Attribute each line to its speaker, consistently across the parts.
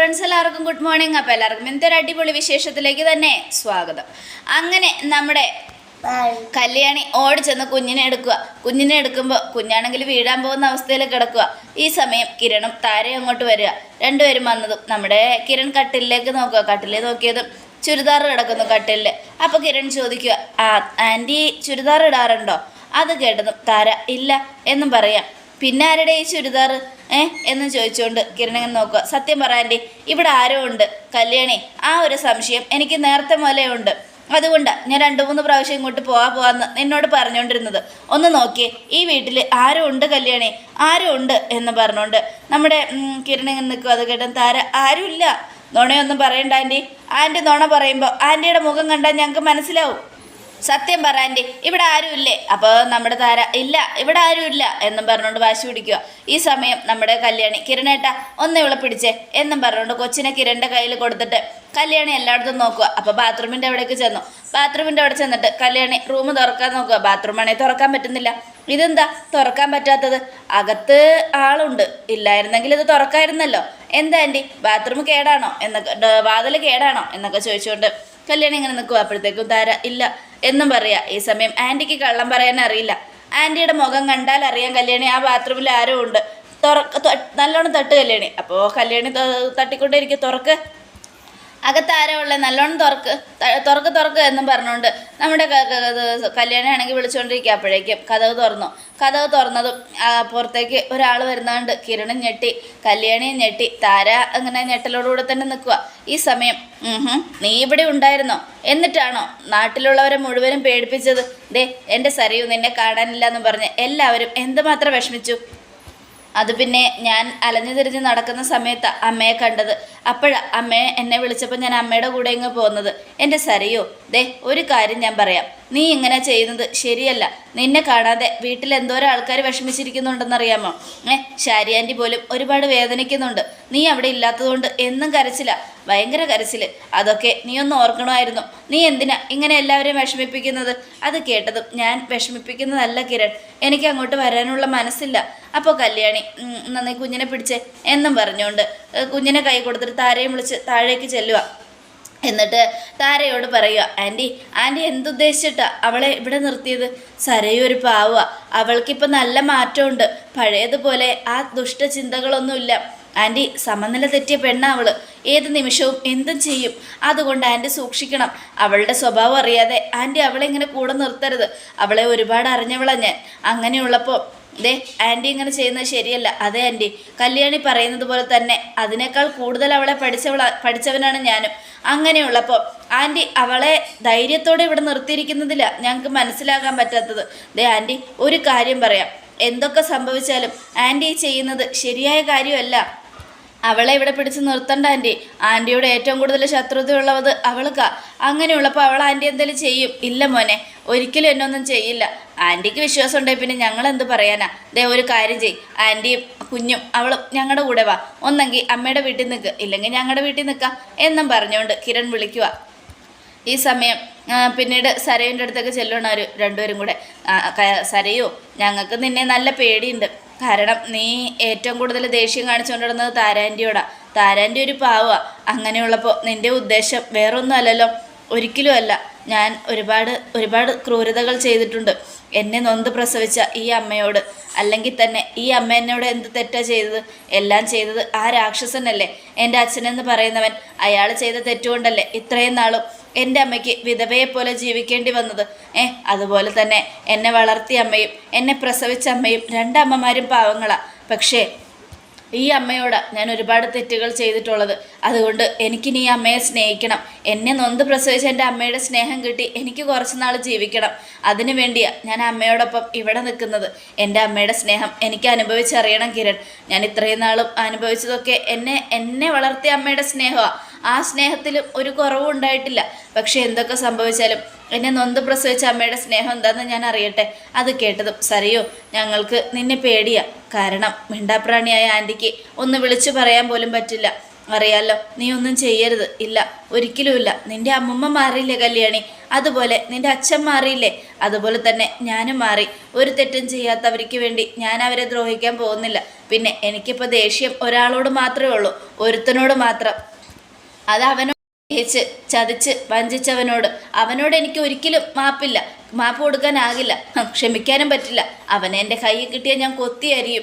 Speaker 1: Friends എല്ലാവർക്കും good morning അപ്പോൾ എല്ലാവർക്കും ഇന്നത്തെ ഒരു അടിപൊളി വിശേഷത്തിലേക്ക് തന്നെ സ്വാഗതം. അങ്ങനെ നമ്മുടെ കല്യാണി ഓടി ചെന്ന് കുഞ്ഞിനെ എടുക്കുക. കുഞ്ഞിനെ എടുക്കുമ്പോൾ കുഞ്ഞാണെങ്കിൽ വീഴാൻ പോകുന്ന അവസ്ഥയിൽ കിടക്കുക. ഈ സമയം കിരണും താരയും അങ്ങോട്ട് വരിക. രണ്ടുപേരും വന്നതും നമ്മുടെ കിരൺ കട്ടിലേക്ക് നോക്കുക. കട്ടിലേ നോക്കിയതും ചുരിദാർ കിടക്കുന്നു കട്ടിലിൽ. അപ്പോൾ കിരൺ ചോദിക്കുക ആ ആന്റി ചുരിദാർ ഇടാറുണ്ടോ? അത് കേട്ടതും താര ഇല്ല എന്നും പറയാം. പിന്നെ ആരുടെ ഈ ചുരിദാർ? ഏ? എന്ന് ചോദിച്ചുകൊണ്ട് കിരണങ്ങൻ നോക്കുക. സത്യം പറയാന്റെ ഇവിടെ ആരോ ഉണ്ട്. കല്യാണി ആ ഒരു സംശയം എനിക്ക് നേരത്തെ മുതലേ ഉണ്ട്. അതുകൊണ്ടാണ് ഞാൻ രണ്ട് മൂന്ന് പ്രാവശ്യം ഇങ്ങോട്ട് പോവാ പോവാന്ന് നിന്നോട് പറഞ്ഞുകൊണ്ടിരുന്നത് ഒന്ന് നോക്കിയേ ഈ വീട്ടിൽ ആരും ഉണ്ട് കല്യാണി? ആരും ഉണ്ട് എന്ന് പറഞ്ഞുകൊണ്ട് നമ്മുടെ കിരണങ്ങൻ നിൽക്കും അത് കേട്ടാൻ താര ആരുമില്ല. നുണയൊന്നും പറയണ്ട ആന്റി ആന്റി നുണ പറയുമ്പോൾ ആന്റിയുടെ മുഖം കണ്ടാൽ ഞങ്ങൾക്ക് മനസ്സിലാവും. സത്യം പറയാന്റെ ഇവിടെ ആരും ഇല്ലേ? അപ്പോൾ നമ്മുടെ താര ഇല്ല ഇവിടെ ആരും ഇല്ല എന്നും പറഞ്ഞുകൊണ്ട് വാശി പിടിക്കുക ഈ സമയം നമ്മുടെ കല്യാണി കിരണേട്ട ഒന്ന് ഇവളെ പിടിച്ചേ എന്നും പറഞ്ഞുകൊണ്ട് കൊച്ചിനെ കിരണിന്റെ കയ്യിൽ കൊടുത്തിട്ട് കല്യാണി എല്ലായിടത്തും നോക്കുക അപ്പോൾ ബാത്റൂമിന്റെ അവിടേക്ക് ചെന്നു. ബാത്റൂമിന്റെ അവിടെ ചെന്നിട്ട് കല്യാണി റൂം തുറക്കാൻ നോക്കുക ബാത്റൂം ആണെങ്കിൽ തുറക്കാൻ പറ്റുന്നില്ല. ഇതെന്താ? തുറക്കാൻ പറ്റാത്തത്. അകത്ത് ആളുണ്ട്. ഇല്ലായിരുന്നെങ്കിൽ ഇത് തുറക്കായിരുന്നല്ലോ. എന്താ ആന്റി ബാത്റൂം കേടാണോ? എന്നൊക്കെ വാതിൽ കേടാണോ? എന്നൊക്കെ ചോദിച്ചുകൊണ്ട് കല്യാണി ഇങ്ങനെ നിൽക്കുക അപ്പോഴത്തേക്കും താര ഇല്ല. എന്നും പറയാ. ഈ സമയം ആന്റിക്ക് കള്ളം പറയാൻ അറിയില്ല. ആന്റിയുടെ മുഖം കണ്ടാൽ അറിയാം കല്യാണി ആ ബാത്റൂമിൽ ആരും ഉണ്ട്. തുറ നല്ലോണം തട്ട് കല്യാണി. അപ്പോൾ കല്യാണി തട്ടിക്കൊണ്ടേ ഇരിക്കും. തുറക്ക്. അകത്ത് ഉള്ള നല്ലോണം തുറക്ക് തുറക്ക് തുറക്ക് എന്നും പറഞ്ഞുകൊണ്ട് നമ്മുടെ കല്യാണമാണെങ്കിൽ വിളിച്ചുകൊണ്ടിരിക്കുക അപ്പോഴേക്കും. കഥവ് തുറന്നു. കഥവ് തുറന്നതും പുറത്തേക്ക് ഒരാൾ വരുന്നതുകൊണ്ട് കിരണും ഞെട്ടി കല്യാണിയും ഞെട്ടി താര അങ്ങനെ ഞെട്ടലോടുകൂടെ തന്നെ നിൽക്കുക ഈ സമയം നീ ഇവിടെ ഉണ്ടായിരുന്നോ? എന്നിട്ടാണോ നാട്ടിലുള്ളവരെ മുഴുവനും പേടിപ്പിച്ചത്? ദേ എന്റെ സരയു നിന്നെ കാണാനില്ല എന്ന് പറഞ്ഞ് എല്ലാവരും എന്തുമാത്രം വിഷമിച്ചു? അത് പിന്നെ ഞാൻ അലഞ്ഞു തിരിഞ്ഞ് നടക്കുന്ന സമയത്ത് അമ്മയെ കണ്ടത്. അപ്പോഴാണ് അമ്മയെ എന്നെ വിളിച്ചപ്പോൾ ഞാൻ അമ്മയുടെ കൂടെ ഇങ്ങ് പോകുന്നത് എന്റെ സരയോ ദേ ഒരു കാര്യം ഞാൻ പറയാം. നീ ഇങ്ങനെ ചെയ്യുന്നത് ശരിയല്ല. നിന്നെ കാണാതെ വീട്ടിൽ എന്തോരം ആൾക്കാർ വിഷമിച്ചിരിക്കുന്നുണ്ടെന്നറിയാമോ? ഏ ഷാരി ആന്റി പോലും ഒരുപാട് വേദനിക്കുന്നുണ്ട്. നീ അവിടെ ഇല്ലാത്തതുകൊണ്ട് എന്നും കരച്ചില്ല ഭയങ്കര കരച്ചിൽ അതൊക്കെ നീ ഒന്ന് ഓർക്കണമായിരുന്നു. നീ എന്തിനാ ഇങ്ങനെ എല്ലാവരെയും വിഷമിപ്പിക്കുന്നത്? അത് കേട്ടതും ഞാൻ വിഷമിപ്പിക്കുന്നതല്ല കിരൺ. എനിക്ക് അങ്ങോട്ട് വരാനുള്ള മനസ്സില്ല. അപ്പോൾ കല്യാണി നന്നായി കുഞ്ഞിനെ പിടിച്ചേ എന്നും പറഞ്ഞുകൊണ്ട് കുഞ്ഞിനെ കൈ കൊടുത്തിട്ട് താരയും വിളിച്ച് താഴേക്ക് ചെല്ലുക എന്നിട്ട് താരയോട് പറയുക ആന്റി ആന്റി എന്തുദ്ദേശിച്ചിട്ടാ അവളെ ഇവിടെ നിർത്തിയത്? സരയും ഒരു പാവുക അവൾക്കിപ്പോൾ നല്ല മാറ്റമുണ്ട്. പഴയതുപോലെ ആ ദുഷ്ടചിന്തകളൊന്നുമില്ല ആന്റി സമനില തെറ്റിയ പെണ്ണ അവൾ. ഏത് നിമിഷവും എന്തും ചെയ്യും. അതുകൊണ്ട് ആന്റി സൂക്ഷിക്കണം. അവളുടെ സ്വഭാവം അറിയാതെ ആന്റി അവളെ ഇങ്ങനെ കൂടെ നിർത്തരുത്. അവളെ ഒരുപാട് അറിഞ്ഞവളാ ഞാൻ. അങ്ങനെയുള്ളപ്പോൾ ദേ ആന്റി ഇങ്ങനെ ചെയ്യുന്നത് ശരിയല്ല. അതെ ആന്റി കല്യാണി പറയുന്നത് പോലെ തന്നെ അതിനേക്കാൾ കൂടുതൽ അവളെ പഠിച്ചവള പഠിച്ചവനാണ് ഞാനും. അങ്ങനെയുള്ളപ്പോൾ ആന്റി അവളെ ധൈര്യത്തോടെ ഇവിടെ നിർത്തിയിരിക്കുന്നതില്ല ഞങ്ങൾക്ക് മനസ്സിലാക്കാൻ പറ്റാത്തത്. ദേ ആന്റി ഒരു കാര്യം പറയാം. എന്തൊക്കെ സംഭവിച്ചാലും ആന്റി ചെയ്യുന്നത് ശരിയായ കാര്യമല്ല. അവളെ ഇവിടെ പിടിച്ച് നിർത്തണ്ട ആന്റി ആന്റിയോട് ഏറ്റവും കൂടുതൽ ശത്രുതയുള്ളത് അവൾക്കാ. അങ്ങനെയുള്ളപ്പോൾ അവൾ ആന്റി എന്തെങ്കിലും ചെയ്യും? ഇല്ല മോനെ. ഒരിക്കലും എന്നൊന്നും ചെയ്യില്ല. ആന്റിക്ക് വിശ്വാസം ഉണ്ടെങ്കിൽ പിന്നെ ഞങ്ങൾ എന്ത് പറയാനാ? ദേ ഒരു കാര്യം ചെയ് ആന്റിയും കുഞ്ഞും അവളും ഞങ്ങളുടെ കൂടെ വാ. ഒന്നെങ്കിൽ അമ്മയുടെ വീട്ടിൽ നിൽക്ക്. ഇല്ലെങ്കിൽ ഞങ്ങളുടെ വീട്ടിൽ നിൽക്കാം. എന്നും പറഞ്ഞുകൊണ്ട് കിരൺ വിളിക്കുക ഈ സമയം പിന്നീട് സരയുന്റെ അടുത്തൊക്കെ ചെല്ലണം അവർ രണ്ടുപേരും കൂടെ. സരയോ ഞങ്ങൾക്ക് നിന്നെ നല്ല പേടിയുണ്ട്. കാരണം നീ ഏറ്റവും കൂടുതൽ ദേഷ്യം കാണിച്ചുകൊണ്ടിരുന്നത് താരാന്റിയോടാ താരാന്റെ ഒരു പാവ. അങ്ങനെയുള്ളപ്പോൾ നിന്റെ ഉദ്ദേശം വേറൊന്നും അല്ലല്ലോ ഒരിക്കലും അല്ല. ഞാൻ ഒരുപാട് ഒരുപാട് ക്രൂരതകൾ ചെയ്തിട്ടുണ്ട്. എന്നെ നൊന്ത് പ്രസവിച്ച ഈ അമ്മയോട്. അല്ലെങ്കിൽ തന്നെ ഈ അമ്മ എന്നോട് എന്ത് തെറ്റാ ചെയ്തത്? എല്ലാം ചെയ്തത് ആ രാക്ഷസനല്ലേ. എന്റെ അച്ഛനെന്ന് പറയുന്നവൻ അയാൾ ചെയ്ത തെറ്റുകൊണ്ടല്ലേ ഇത്രയും നാളും എന്റെ അമ്മയ്ക്ക് വിധവയെ പോലെ ജീവിക്കേണ്ടി വന്നത്. ഏ അതുപോലെ തന്നെ എന്നെ വളർത്തിയ അമ്മയും എന്നെ പ്രസവിച്ച അമ്മയും രണ്ടമ്മമാരും പാവങ്ങളാ. പക്ഷേ ഈ അമ്മയോട് ഞാൻ ഒരുപാട് തെറ്റുകൾ ചെയ്തിട്ടുള്ളത്. അതുകൊണ്ട് എനിക്കിനി ഈ അമ്മയെ സ്നേഹിക്കണം. എന്നെ നൊന്ത് പ്രസവിച്ച എന്റെ അമ്മയുടെ സ്നേഹം കിട്ടി എനിക്ക് കുറച്ച് നാൾ ജീവിക്കണം. അതിനു വേണ്ടിയാണ് ഞാൻ അമ്മയോടൊപ്പം ഇവിടെ നിൽക്കുന്നത്. എന്റെ അമ്മയുടെ സ്നേഹം എനിക്ക് അനുഭവിച്ചറിയണം കിരൺ. ഞാൻ ഇത്രയും നാളും അനുഭവിച്ചതൊക്കെ എന്നെ എന്നെ വളർത്തിയ അമ്മയുടെ സ്നേഹമാണ് ആ സ്നേഹത്തിലും ഒരു കുറവും ഉണ്ടായിട്ടില്ല പക്ഷേ എന്തൊക്കെ സംഭവിച്ചാലും എന്നെ നൊന്ത് പ്രസവിച്ച അമ്മയുടെ സ്നേഹം എന്താണെന്ന് ഞാൻ അറിയട്ടെ. അത് കേട്ടതും സറിയോ ഞങ്ങൾക്ക് നിന്നെ പേടിയാ. കാരണം മിണ്ടാപ്രാണിയായ ആന്റിക്ക് ഒന്ന് വിളിച്ചു പറയാൻ പോലും പറ്റില്ല. അറിയാലോ നീ ഒന്നും ചെയ്യരുത്. ഇല്ല ഒരിക്കലുമില്ല നിന്റെ അമ്മമ്മ മാറിയില്ലേ കല്യാണി? അതുപോലെ നിന്റെ അച്ഛൻ മാറിയില്ലേ? അതുപോലെ തന്നെ ഞാനും മാറി. ഒരു തെറ്റും ചെയ്യാത്തവർക്ക് വേണ്ടി ഞാൻ അവരെ ദ്രോഹിക്കാൻ പോകുന്നില്ല. പിന്നെ എനിക്കിപ്പോൾ ദേഷ്യം ഒരാളോട് മാത്രമേ ഉള്ളൂ. ഒരുത്തനോട് മാത്രം. അത് അവനോട് സ്നേഹിച്ച് ചതിച്ച് വഞ്ചിച്ചവനോട്. അവനോട് എനിക്ക് ഒരിക്കലും മാപ്പില്ല. മാപ്പ് കൊടുക്കാനാകില്ല. ക്ഷമിക്കാനും പറ്റില്ല. അവനെ എന്റെ കയ്യിൽ കിട്ടിയാൽ ഞാൻ കൊത്തി അരിയും.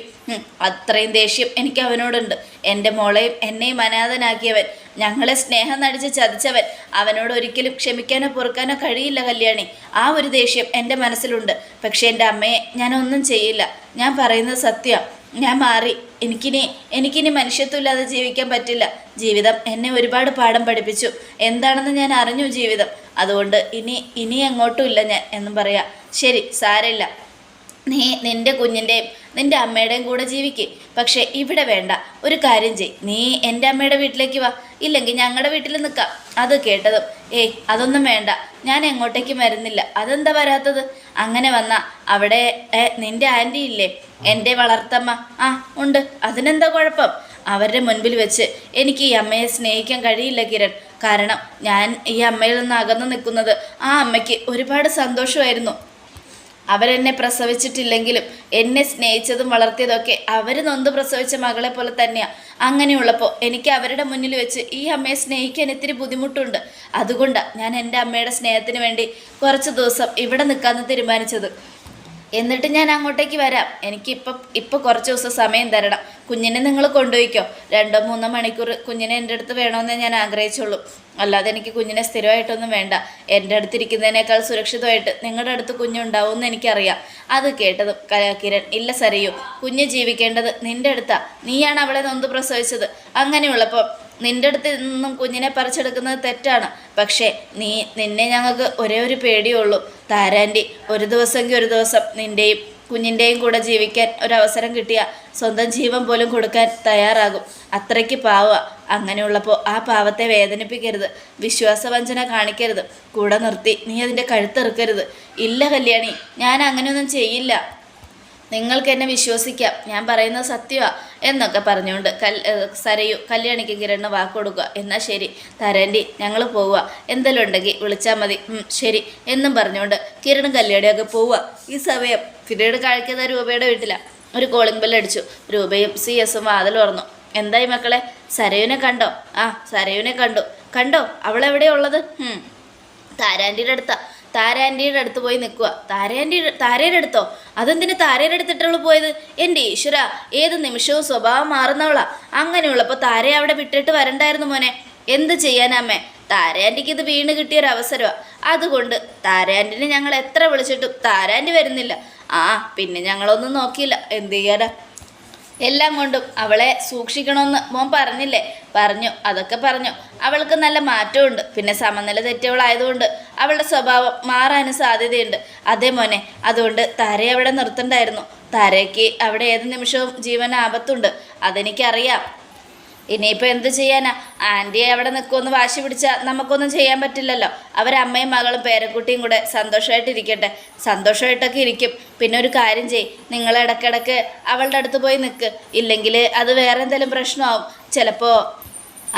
Speaker 1: അത്രയും ദേഷ്യം എനിക്ക് അവനോടുണ്ട്. എന്റെ മോളെയും എന്നെയും അനാഥനാക്കിയവൻ. ഞങ്ങളെ സ്നേഹം നടിച്ച് ചതിച്ചവൻ. അവനോട് ഒരിക്കലും ക്ഷമിക്കാനോ പൊറുക്കാനോ കഴിയില്ല കല്യാണി. ആ ഒരു ദേഷ്യം എന്റെ മനസ്സിലുണ്ട്. പക്ഷേ എന്റെ അമ്മയെ ഞാനൊന്നും ചെയ്യില്ല. ഞാൻ പറയുന്നത് സത്യമാണ് ഞാൻ മാറി. എനിക്കിനി എനിക്കിനി മനുഷ്യത്വമില്ലാതെ ജീവിക്കാൻ പറ്റില്ല. ജീവിതം എന്നെ ഒരുപാട് പാഠം പഠിപ്പിച്ചു. എന്താണെന്ന് ഞാൻ അറിഞ്ഞു ജീവിതം. അതുകൊണ്ട് ഇനി ഇനി എങ്ങോട്ടും ഇല്ല ഞാൻ എന്നും പറയാം. ശരി സാരമില്ല. നീ നിന്റെ കുഞ്ഞിന്റെയും നിന്റെ അമ്മയുടെയും കൂടെ ജീവിക്ക്. പക്ഷേ ഇവിടെ വേണ്ട. ഒരു കാര്യം ചെയ് നീ എന്റെ അമ്മയുടെ വീട്ടിലേക്ക് വാ. ഇല്ലെങ്കിൽ ഞങ്ങളുടെ വീട്ടിൽ നിൽക്കാം. അത് കേട്ടതും ഏയ് അതൊന്നും വേണ്ട. ഞാൻ എങ്ങോട്ടേക്കും വരുന്നില്ല. അതെന്താ വരാത്തത്? അങ്ങനെ വന്ന അവിടെ നിന്റെ ആന്റി ഇല്ലേ? എന്റെ വളർത്തമ്മ. ആ ഉണ്ട്. അതിനെന്താ കുഴപ്പം? അവരുടെ മുൻപിൽ വെച്ച് എനിക്ക് ഈ അമ്മയെ സ്നേഹിക്കാൻ കഴിയില്ല കിരൺ. കാരണം ഞാൻ ഈ അമ്മയിൽ നിന്ന് അകന്നു നിൽക്കുന്നത് ആ അമ്മയ്ക്ക് ഒരുപാട് സന്തോഷമായിരുന്നു. അവരെന്നെ പ്രസവിച്ചിട്ടില്ലെങ്കിലും എന്നെ സ്നേഹിച്ചതും വളർത്തിയതൊക്കെ അവർ നൊന്ത് പ്രസവിച്ച മകളെ പോലെ തന്നെയാണ് അങ്ങനെയുള്ളപ്പോൾ എനിക്ക് അവരുടെ മുന്നിൽ വെച്ച് ഈ അമ്മയെ സ്നേഹിക്കാൻ ഇത്തിരി ബുദ്ധിമുട്ടുണ്ട്. അതുകൊണ്ടാണ് ഞാൻ എന്റെ അമ്മയുടെ സ്നേഹത്തിന് വേണ്ടി കുറച്ച് ദിവസം ഇവിടെ നിൽക്കാമെന്ന് തീരുമാനിച്ചത്. എന്നിട്ട് ഞാൻ അങ്ങോട്ടേക്ക് വരാം. എനിക്ക് എനിക്കിപ്പം ഇപ്പൊ കുറച്ച് ദിവസം സമയം തരണം. കുഞ്ഞിനെ നിങ്ങൾ കൊണ്ടുപോയിക്കോ. രണ്ടോ മൂന്നോ മണിക്കൂർ കുഞ്ഞിനെ എന്റെ അടുത്ത് വേണമെന്നേ ഞാൻ ആഗ്രഹിച്ചുള്ളൂ. അല്ലാതെ എനിക്ക് കുഞ്ഞിനെ സ്ഥിരമായിട്ടൊന്നും വേണ്ട. എന്റെ അടുത്തിരിക്കുന്നതിനേക്കാൾ സുരക്ഷിതമായിട്ട് നിങ്ങളുടെ അടുത്ത് കുഞ്ഞുണ്ടാവും എന്ന് എനിക്കറിയാം. അത് കേട്ടത് കിരൺ. ഇല്ല സരയു കുഞ്ഞ് ജീവിക്കേണ്ടത് നിന്റെ അടുത്താ. നീയാണ് അവളെ നൊന്ത് പ്രസവിച്ചത്. അങ്ങനെയുള്ളപ്പോൾ നിന്റെ അടുത്ത് നിന്നും കുഞ്ഞിനെ പറിച്ചെടുക്കുന്നത് തെറ്റാണ്. പക്ഷേ നീ നിന്നെ ഞങ്ങൾക്ക് ഒരേ ഒരു പേടിയേ ഉള്ളൂ. താരാന്റെ ഒരു ദിവസമെങ്കിൽ ഒരു ദിവസം നിന്റെയും കുഞ്ഞിന്റെയും കൂടെ ജീവിക്കാൻ ഒരവസരം കിട്ടിയ സ്വന്തം ജീവൻ പോലും കൊടുക്കാൻ തയ്യാറാകും. അത്രയ്ക്ക് പാവ. അങ്ങനെയുള്ളപ്പോൾ ആ പാവത്തെ വേദനിപ്പിക്കരുത്. വിശ്വാസവഞ്ചന കാണിക്കരുത്. കൂടെ നിർത്തി നീ അതിന്റെ കഴുത്തെറുക്കരുത് ഇല്ല കല്യാണി ഞാൻ അങ്ങനെയൊന്നും ചെയ്യില്ല. നിങ്ങൾക്ക് എന്നെ വിശ്വസിക്കാം. ഞാൻ പറയുന്നത് സത്യമാ എന്നൊക്കെ പറഞ്ഞുകൊണ്ട് കൽ സരയു കല്യാണിക്ക് കിരണ് വാക്ക് കൊടുക്കുക. എന്നാൽ ശരി. തരേണ്ടി ഞങ്ങൾ പോവുക. എന്തെങ്കിലും ഉണ്ടെങ്കിൽ വിളിച്ചാൽ മതി. ശരി. എന്നും പറഞ്ഞുകൊണ്ട് കിരൺ കല്യാണിയൊക്കെ പോവുക. ഈ സമയം പിന്നീട് കഴിക്കുന്ന രൂപയുടെ വീട്ടിലാണ് ഒരു കോളിംഗ് ബെൽ അടിച്ചു. രൂപയും സി എസും വാതിൽ തുറന്നു. എന്തായി മക്കളെ? സരയുവിനെ കണ്ടോ? ആ സരയുവിനെ കണ്ടു. കണ്ടോ? അവളെവിടെയുള്ളത് ഉള്ളത്? ഉം. താരാന്റിയുടെ അടുത്ത് പോയി നിൽക്കുക. താരാന്റി താരയുടെ അടുത്തോ? അതെന്തിന് താരയുടെ അടുത്തിട്ടുള്ളൂ പോയത്? എന്റെ ഈശ്വര ഏത് നിമിഷവും സ്വഭാവം മാറുന്നവളാ. അങ്ങനെയുള്ളപ്പോൾ താരയെ അവിടെ വിട്ടിട്ട് വരണ്ടായിരുന്നു മോനെ. എന്ത് ചെയ്യാനമ്മേ താരാന്റിക്ക് ഇത് വീണ് കിട്ടിയ ഒരു അവസരമാണ് അതുകൊണ്ട് താരാന്റിനെ ഞങ്ങൾ എത്ര വിളിച്ചിട്ടും താരാന്റി വരുന്നില്ല. ആ പിന്നെ ഞങ്ങളൊന്നും നോക്കിയില്ല. എന്ത് ചെയ്യാനാ? എല്ലാം കൊണ്ടും അവളെ സൂക്ഷിക്കണമെന്ന് മോൻ പറഞ്ഞില്ലേ? പറഞ്ഞു അതൊക്കെ പറഞ്ഞു. അവൾക്ക് നല്ല മാറ്റമുണ്ട്. പിന്നെ സമനില തെറ്റവളായതുകൊണ്ട് അവളുടെ സ്വഭാവം മാറാനും സാധ്യതയുണ്ട്. അതേ മോനെ അതുകൊണ്ട് താരയെ അവിടെ നിർത്തണ്ടായിരുന്നു. താരയ്ക്ക് അവിടെ ഏത് നിമിഷവും ജീവൻ ആപത്തുണ്ട് അതെനിക്കറിയാം. ഇനിയിപ്പോൾ എന്ത് ചെയ്യാനാ? ആന്റിയെ അവിടെ നിൽക്കുമെന്ന് വാശി പിടിച്ചാൽ നമുക്കൊന്നും ചെയ്യാൻ പറ്റില്ലല്ലോ. അവരമ്മയും മകളും പേരക്കുട്ടിയും കൂടെ സന്തോഷമായിട്ടിരിക്കട്ടെ സന്തോഷമായിട്ടൊക്കെ ഇരിക്കും. പിന്നെ ഒരു കാര്യം ചെയ് നിങ്ങൾ ഇടയ്ക്കിടയ്ക്ക് അവളുടെ അടുത്ത് പോയി നിൽക്ക് ഇല്ലെങ്കിൽ അത് വേറെ എന്തെങ്കിലും പ്രശ്നമാവും. ചിലപ്പോൾ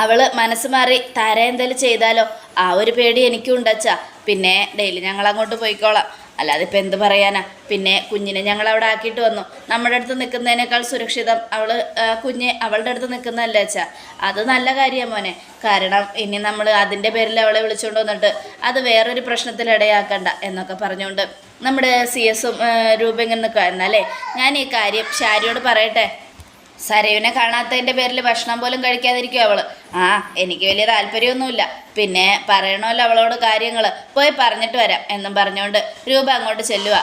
Speaker 1: അവൾ മനസ്സ് മാറി താര എന്തെങ്കിലും ചെയ്താലോ? ആ ഒരു പേടി എനിക്കും ഉണ്ടച്ചാ പിന്നെ ഡെയിലി ഞങ്ങൾ അങ്ങോട്ട് പോയിക്കോളാം. അല്ലാതെ ഇപ്പം എന്ത് പറയാനാ? പിന്നെ കുഞ്ഞിനെ ഞങ്ങൾ അവിടെ ആക്കിയിട്ട് വന്നു. നമ്മുടെ അടുത്ത് നിൽക്കുന്നതിനേക്കാൾ സുരക്ഷിതം അവൾ കുഞ്ഞ് അവളുടെ അടുത്ത് നിൽക്കുന്നതല്ലേ അച്ഛാ അത് നല്ല കാര്യമാണ് മോനെ. കാരണം ഇനി നമ്മൾ അതിന്റെ പേരിൽ അവളെ വിളിച്ചുകൊണ്ട് വന്നിട്ട് അത് വേറൊരു പ്രശ്നത്തിൽ ഇടയാക്കണ്ട എന്നൊക്കെ പറഞ്ഞുകൊണ്ട് നമ്മുടെ സി എസും രൂപ ഇങ്ങനെ നിൽക്കുക എന്നാലേ ഞാൻ ഈ കാര്യം ഷാരിയോട് പറയട്ടെ? സരയുവിനെ കാണാത്തതിന്റെ പേരിൽ ഭക്ഷണം പോലും കഴിക്കാതിരിക്കും അവൾ ആ എനിക്ക് വലിയ താല്പര്യമൊന്നുമില്ല. പിന്നെ പറയണമല്ലോ അവളോട് കാര്യങ്ങൾ പോയി പറഞ്ഞിട്ട് വരാം എന്നും പറഞ്ഞുകൊണ്ട് രൂപ അങ്ങോട്ട് ചെല്ലുക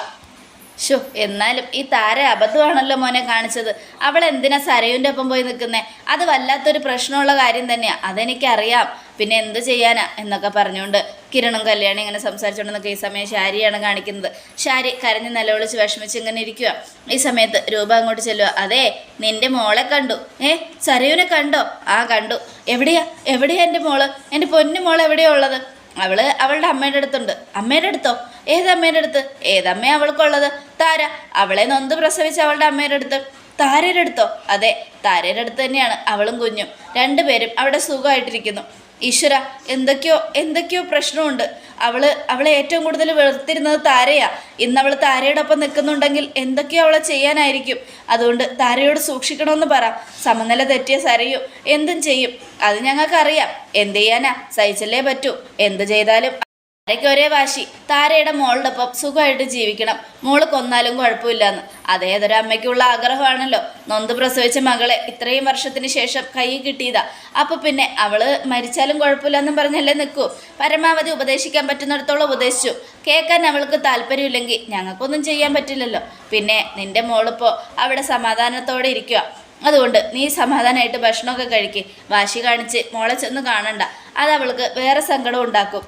Speaker 1: ഷോ എന്നാലും ഈ താര അബദ്ധമാണല്ലോ മോനെ കാണിച്ചത്. അവൾ എന്തിനാ സരയുന്റെ ഒപ്പം പോയി നിൽക്കുന്നേ? അത് വല്ലാത്തൊരു പ്രശ്നമുള്ള കാര്യം തന്നെയാണ് അതെനിക്കറിയാം. പിന്നെ എന്ത് ചെയ്യാനാ എന്നൊക്കെ പറഞ്ഞുകൊണ്ട് കിരണും കല്യാണി ഇങ്ങനെ സംസാരിച്ചുകൊണ്ട് നിൽക്കുക ഈ സമയം ശാരിയാണ് കാണിക്കുന്നത്. ശാരി കരഞ്ഞ് നിലവിളിച്ച് വിഷമിച്ച് ഇങ്ങനെ ഇരിക്കുക ഈ സമയത്ത് രൂപ അങ്ങോട്ട് ചെല്ലുക അതെ നിന്റെ മോളെ കണ്ടു. ഏ സരയുനെ കണ്ടോ? ആ കണ്ടു. എവിടെയാ? എവിടെയാ എന്റെ മോൾ? എന്റെ പൊന്നു മോൾ എവിടെയാ ഉള്ളത്? അവൾ അവളുടെ അമ്മയുടെ അടുത്തുണ്ട്. അമ്മയുടെ അടുത്തോ? ഏത് അമ്മയുടെ അടുത്ത്? ഏതമ്മ അവൾക്കുള്ളത് താര അവളെ നൊന്ത് പ്രസവിച്ച അവളുടെ അമ്മയുടെ അടുത്ത്. താരയുടെ അടുത്തോ? അതെ താരയുടെ അടുത്ത് തന്നെയാണ് അവളും കുഞ്ഞും. രണ്ടുപേരും അവിടെ സുഖമായിട്ടിരിക്കുന്നു. ഈശ്വര എന്തൊക്കെയോ എന്തൊക്കെയോ പ്രശ്നമുണ്ട്. അവൾ അവളെ ഏറ്റവും കൂടുതൽ വെറുത്തിരുന്നത് താരയാ. ഇന്ന് അവൾ താരയുടെ ഒപ്പം നിൽക്കുന്നുണ്ടെങ്കിൽ എന്തൊക്കെയോ അവളെ ചെയ്യാനായിരിക്കും. അതുകൊണ്ട് താരയോട് സൂക്ഷിക്കണമെന്ന് പറ. സമനില തെറ്റിയ സരയോ എന്തും ചെയ്യും. അത് ഞങ്ങൾക്കറിയാം. എന്ത് ചെയ്യാനാ? സഹിച്ചല്ലേ പറ്റൂ. എന്ത് ചെയ്താലും താരയ്ക്ക് ഒരേ വാശി. താരയുടെ മോളുടെ ഒപ്പം സുഖമായിട്ട് ജീവിക്കണം. മോൾ കൊന്നാലും കുഴപ്പമില്ലെന്ന്. അതേതൊരു അമ്മയ്ക്കുള്ള ആഗ്രഹമാണല്ലോ. നൊന്ത് പ്രസവിച്ച മകളെ ഇത്രയും വർഷത്തിന് ശേഷം കൈ കിട്ടിയതാ. അപ്പൊ പിന്നെ അവൾ മരിച്ചാലും കുഴപ്പമില്ലെന്നും പറഞ്ഞല്ലേ നിൽക്കൂ പരമാവധി ഉപദേശിക്കാൻ പറ്റുന്നിടത്തോളം ഉപദേശിച്ചു. കേൾക്കാൻ അവൾക്ക് താല്പര്യമില്ലെങ്കിൽ ഞങ്ങൾക്കൊന്നും ചെയ്യാൻ പറ്റില്ലല്ലോ. പിന്നെ നിന്റെ മോളിപ്പോ അവിടെ സമാധാനത്തോടെ ഇരിക്കുക അതുകൊണ്ട് നീ സമാധാനമായിട്ട് ഭക്ഷണമൊക്കെ കഴിക്ക്. വാശി കാണിച്ച് മോളെ ചെന്ന് കാണണ്ട. അത് അവൾക്ക് വേറെ സങ്കടം ഉണ്ടാക്കും.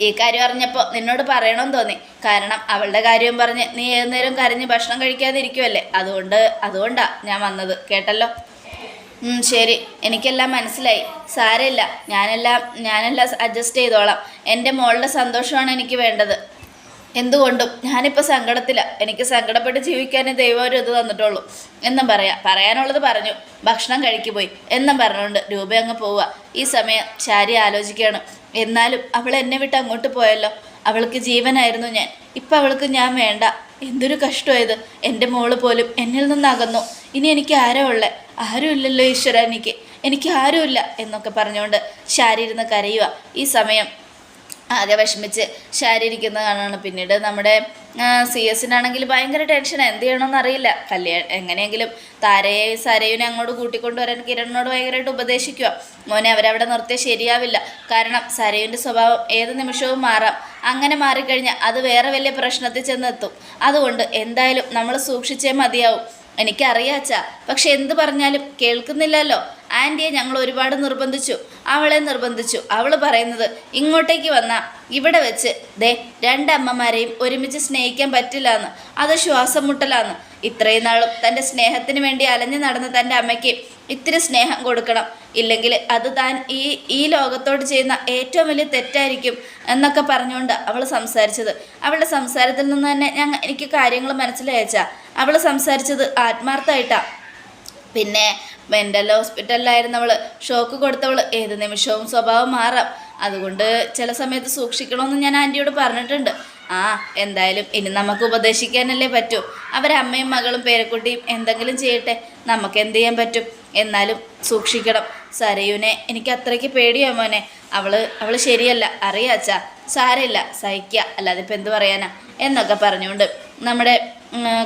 Speaker 1: ഈ കാര്യം അറിഞ്ഞപ്പോൾ നിന്നോട് പറയണമെന്ന് തോന്നി. കാരണം അവളുടെ കാര്യം പറഞ്ഞ് നീ ഏത് നേരം കരഞ്ഞ് ഭക്ഷണം കഴിക്കാതിരിക്കുമല്ലേ അതുകൊണ്ട് അതുകൊണ്ടാ ഞാൻ വന്നത്. കേട്ടല്ലോ? ശരി. എനിക്കെല്ലാം മനസ്സിലായി. സാരമില്ല. ഞാനെല്ലാം ഞാനെല്ലാം അഡ്ജസ്റ്റ് ചെയ്തോളാം. എന്റെ മോളുടെ സന്തോഷമാണ് എനിക്ക് വേണ്ടത്. എന്തുകൊണ്ടും ഞാനിപ്പോൾ സങ്കടത്തില്ല എനിക്ക് സങ്കടപ്പെട്ട് ജീവിക്കാനേ ദൈവം ഒരു ഇത് തന്നിട്ടുള്ളൂ. എന്നും പറയാം. പറയാനുള്ളത് പറഞ്ഞു. ഭക്ഷണം കഴിക്കു പോയി. എന്നും പറഞ്ഞുകൊണ്ട് രൂപ അങ്ങ് പോവുക ഈ സമയം ചാരി ആലോചിക്കുകയാണ് എന്നാലും അവൾ എന്നെ വിട്ട് അങ്ങോട്ട് പോയല്ലോ. അവൾക്ക് ജീവനായിരുന്നു ഞാൻ. ഇപ്പം അവൾക്ക് ഞാൻ വേണ്ട. എന്തൊരു കഷ്ടമായത് എന്റെ മോൾ പോലും എന്നിൽ നിന്നകന്നു. ഇനി എനിക്ക് ആരോ ഉള്ളേ? ആരും ഇല്ലല്ലോ ഈശ്വര എനിക്ക്. എനിക്ക് ആരുമില്ല എന്നൊക്കെ പറഞ്ഞുകൊണ്ട് ശാരി ഇരുന്ന് കരയുക ഈ സമയം ആകെ വിഷമിച്ച് ശാരീരിക്കുന്ന കാണാണ് പിന്നീട് നമ്മുടെ സി എസിനാണെങ്കിൽ ഭയങ്കര ടെൻഷൻ എന്ത് ചെയ്യണമെന്ന് അറിയില്ല. കല്യാണം എങ്ങനെയെങ്കിലും താരയെ സരയുനെ അങ്ങോട്ട് കൂട്ടിക്കൊണ്ടുവരാൻ കിരണിനോട് ഭയങ്കരമായിട്ട് ഉപദേശിക്കുക. മോനെ അവരവിടെ നിർത്തിയാൽ ശരിയാവില്ല. കാരണം സരയുന്റെ സ്വഭാവം ഏത് നിമിഷവും മാറാം. അങ്ങനെ മാറിക്കഴിഞ്ഞാൽ അത് വേറെ വലിയ പ്രശ്നത്തിൽ ചെന്നെത്തും അതുകൊണ്ട് എന്തായാലും നമ്മൾ സൂക്ഷിച്ചേ മതിയാവും. എനിക്കറിയാച്ചാ പക്ഷെ എന്ത് പറഞ്ഞാലും കേൾക്കുന്നില്ലല്ലോ. ആന്റിയെ ഞങ്ങൾ ഒരുപാട് നിർബന്ധിച്ചു. അവളെ നിർബന്ധിച്ചു. അവൾ പറയുന്നത് ഇങ്ങോട്ടേക്ക് വന്ന ഇവിടെ വെച്ച് ദേ രണ്ടമ്മമാരെയും ഒരുമിച്ച് സ്നേഹിക്കാൻ പറ്റില്ല എന്ന് അത് ശ്വാസം മുട്ടലാന്ന് ഇത്രയും നാളും തന്റെ സ്നേഹത്തിന് വേണ്ടി അലഞ്ഞു നടന്ന തന്റെ അമ്മയ്ക്ക് ഇത്തിരി സ്നേഹം കൊടുക്കണം. ഇല്ലെങ്കിൽ അത് താൻ ഈ ഈ ലോകത്തോട് ചെയ്യുന്ന ഏറ്റവും വലിയ തെറ്റായിരിക്കും എന്നൊക്കെ പറഞ്ഞുകൊണ്ട് അവൾ സംസാരിച്ചത്. അവളുടെ സംസാരത്തിൽ നിന്ന് തന്നെ ഞങ്ങൾ എനിക്ക് കാര്യങ്ങൾ മനസ്സിലായച്ചാ അവൾ സംസാരിച്ചത് ആത്മാർത്ഥമായിട്ടാണ് പിന്നെ മെന്റൽ ഹോസ്പിറ്റലിലായിരുന്നു ഷോക്ക് കൊടുത്തവൾ ഏത് നിമിഷവും സ്വഭാവം മാറാം. അതുകൊണ്ട് ചില സമയത്ത് സൂക്ഷിക്കണമെന്ന് ഞാൻ ആന്റിയോട് പറഞ്ഞിട്ടുണ്ട്. ആ എന്തായാലും ഇനി നമുക്ക് ഉപദേശിക്കാനല്ലേ പറ്റൂ. അവരമ്മയും മകളും പേരക്കുട്ടിയും എന്തെങ്കിലും ചെയ്യട്ടെ. നമുക്ക് എന്ത് ചെയ്യാൻ പറ്റും? എന്നാലും സൂക്ഷിക്കണം. സരയുനെ എനിക്ക് അത്രയ്ക്ക് പേടിയാ മോനെ. അവൾ അവൾ ശരിയല്ല. അറിയാച്ചാ സാരമില്ല. സഹിക്കുക അല്ലാതെ ഇപ്പം എന്ത് പറയാനാ? എന്നൊക്കെ പറഞ്ഞുകൊണ്ട് നമ്മുടെ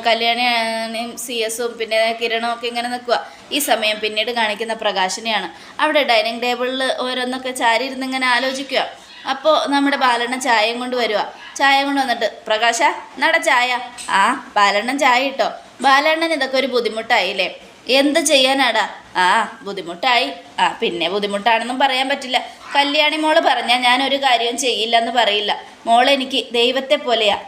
Speaker 1: കല്യാണിയും സി എസും പിന്നെ കിരണും ഒക്കെ ഇങ്ങനെ നിൽക്കുക ഈ സമയം പിന്നീട് കാണിക്കുന്ന പ്രകാശനെയാണ്. അവിടെ ഡൈനിങ് ടേബിളിൽ ഓരോന്നൊക്കെ ചാരി ഇരുന്ന് ഇങ്ങനെ ആലോചിക്കുക അപ്പോൾ നമ്മുടെ ബാലണ്ണൻ ചായയും കൊണ്ട് വരിക ചായയും കൊണ്ട് വന്നിട്ട് പ്രകാശ നട ചായ? ആ ബാലണ്ണൻ ചായ ഇട്ടോ. ബാലണ്ണൻ ഇതൊക്കെ ഒരു ബുദ്ധിമുട്ടായില്ലേ? എന്ത് ചെയ്യാനാടാ? ആ ബുദ്ധിമുട്ടായി. ആ പിന്നെ ബുദ്ധിമുട്ടാണെന്നും പറയാൻ പറ്റില്ല. കല്യാണി മോൾ പറഞ്ഞാൽ ഞാൻ ഒരു കാര്യവും ചെയ്യില്ലെന്ന് പറയില്ല. മോളെനിക്ക് ദൈവത്തെ പോലെയാ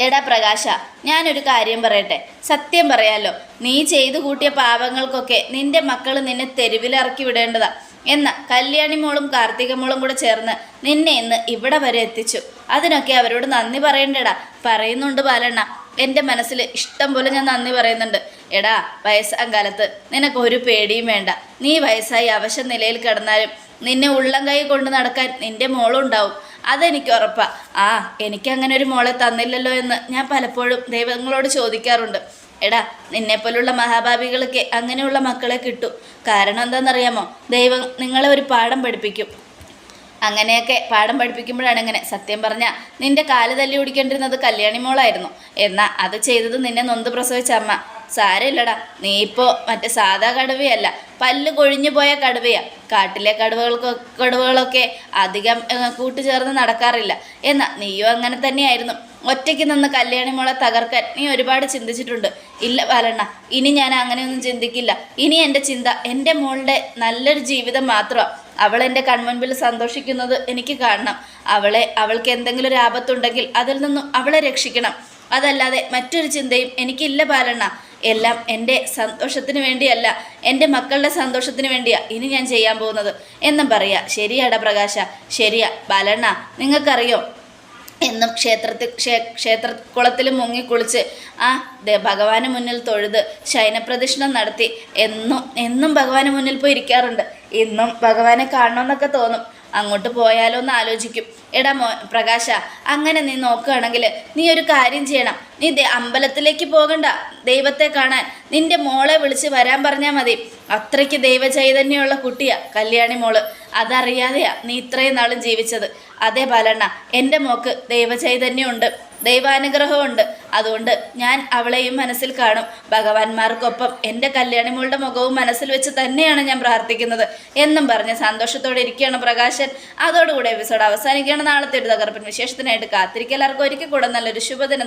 Speaker 1: എടാ പ്രകാശ ഞാനൊരു കാര്യം പറയട്ടെ. സത്യം പറയാലോ നീ ചെയ്തു കൂട്ടിയ പാപങ്ങൾക്കൊക്കെ നിന്റെ മക്കൾ നിന്നെ തെരുവിലിറക്കി വിടേണ്ടതാ. എന്ന കല്യാണി മോളും കാർത്തിക മോളും കൂടെ ചേർന്ന് നിന്നെ ഇന്ന് ഇവിടെ വരെ എത്തിച്ചു. അതിനൊക്കെ അവരോട് നന്ദി പറയണ്ടടാ. പറയുന്നുണ്ട് ബാലണ്ണ എന്റെ മനസ്സിൽ ഇഷ്ടം പോലെ ഞാൻ നന്ദി പറയുന്നുണ്ട്. എടാ വയസ്സാം കാലത്ത് നിനക്ക് ഒരു പേടിയും വേണ്ട. നീ വയസ്സായി അവശ നിലയിൽ കിടന്നാലും നിന്നെ ഉള്ളം കൈ കൊണ്ട് നടക്കാൻ നിന്റെ മോളും ഉണ്ടാവും. അതെനിക്ക് ഉറപ്പാ. ആ എനിക്ക് അങ്ങനെ ഒരു മോളെ തന്നില്ലല്ലോ എന്ന് ഞാൻ പലപ്പോഴും ദൈവങ്ങളോട് ചോദിക്കാറുണ്ട്. എടാ നിന്നെപ്പോലുള്ള മഹാഭാവികളൊക്കെ അങ്ങനെയുള്ള മക്കളെ കിട്ടും. കാരണം എന്താണെന്നറിയാമോ? ദൈവം നിങ്ങളെ ഒരു പാഠം പഠിപ്പിക്കും. അങ്ങനെയൊക്കെ പാഠം പഠിപ്പിക്കുമ്പോഴാണ് ഇങ്ങനെ സത്യം പറഞ്ഞാൽ നിന്റെ കാൽ തല്ലി ഓടിക്കേണ്ടിരുന്നത് കല്യാണി മോളായിരുന്നു. എന്നാൽ അത് ചെയ്തത് നിന്നെ നൊന്ത് പ്രസവിച്ച അമ്മ. സാരമില്ലടാ നീ ഇപ്പോൾ മറ്റേ സാധാ കടുവയല്ല. പല്ല് കൊഴിഞ്ഞു പോയ കടുവയാ. കാട്ടിലെ കടുവകൾക്ക് കടുവകളൊക്കെ അധികം കൂട്ടുചേർന്ന് നടക്കാറില്ല. എന്നാൽ നീയോ അങ്ങനെ തന്നെയായിരുന്നു. ഒറ്റയ്ക്ക് നിന്ന് കല്യാണി മോളെ തകർക്കാൻ നീ ഒരുപാട് ചിന്തിച്ചിട്ടുണ്ട്. ഇല്ല ബാലണ്ണ ഇനി ഞാൻ അങ്ങനെയൊന്നും ചിന്തിക്കില്ല. ഇനി എന്റെ ചിന്ത എന്റെ മോളുടെ നല്ലൊരു ജീവിതം മാത്രമാണ് അവൾ എന്റെ കൺമുൻപിൽ സന്തോഷിക്കുന്നത് എനിക്ക് കാണണം. അവളെ അവൾക്ക് എന്തെങ്കിലും ഒരു ആപത്തുണ്ടെങ്കിൽ അതിൽ നിന്നും അവളെ രക്ഷിക്കണം. അതല്ലാതെ മറ്റൊരു ചിന്തയും എനിക്കില്ല ബാലണ്ണ. എല്ലാം എന്റെ സന്തോഷത്തിന് വേണ്ടിയല്ല എന്റെ മക്കളുടെ സന്തോഷത്തിന് വേണ്ടിയാ ഇനി ഞാൻ ചെയ്യാൻ പോകുന്നത്. എന്നും പറയാ ശരിയാടാ പ്രകാശ ശരിയാ. ബാലണ്ണ നിങ്ങൾക്കറിയോ? എന്നും ക്ഷേത്രത്തിൽ ക്ഷേ ക്ഷേത്രക്കുളത്തിൽ മുങ്ങിക്കുളിച്ച് ആ ഭഗവാന് മുന്നിൽ തൊഴുത് ശയനപ്രദക്ഷിണം നടത്തി എന്നും എന്നും ഭഗവാന് മുന്നിൽ പോയി ഇരിക്കാറുണ്ട്. ഇന്നും ഭഗവാനെ കാണണമെന്നൊക്കെ തോന്നും. അങ്ങോട്ട് പോയാലോ എന്ന് ആലോചിക്കും. എടാ മോ പ്രകാശ അങ്ങനെ നീ നോക്കുകയാണെങ്കിൽ നീ ഒരു കാര്യം ചെയ്യണം. നീ അമ്പലത്തിലേക്ക് പോകണ്ട. ദൈവത്തെ കാണാൻ. നിന്റെ മോളെ വിളിച്ച് വരാൻ പറഞ്ഞാൽ മതി. അത്രയ്ക്ക് ദൈവചൈതന്യമുള്ള കുട്ടിയാ കല്യാണി മോൾ. അതറിയാതെയാ നീ ഇത്രയും നാളും ജീവിച്ചത്. അതേ ബാലണ്ണ എന്റെ മോക്ക് ദൈവചൈതന്യമുണ്ട്. ദൈവാനുഗ്രഹമുണ്ട്. അതുകൊണ്ട് ഞാൻ അവളെയും മനസ്സിൽ കാണും. ഭഗവാന്മാർക്കൊപ്പം എന്റെ കല്യാണിമോളുടെ മുഖവും മനസ്സിൽ വെച്ച് തന്നെയാണ് ഞാൻ പ്രാർത്ഥിക്കുന്നത്. എന്നും പറഞ്ഞ് സന്തോഷത്തോടെ ഇരിക്കുകയാണ് പ്രകാശൻ. അതോടുകൂടി എപ്പിസോഡ് അവസാനിക്കുകയാണ്. നാളത്തെ ഒരു തകർപ്പൻ വിശേഷത്തിനായിട്ട് കാത്തിരിക്കുക. എല്ലാവർക്കും ഒരിക്കൽ കൂടെ നല്ലൊരു ശുഭദിനം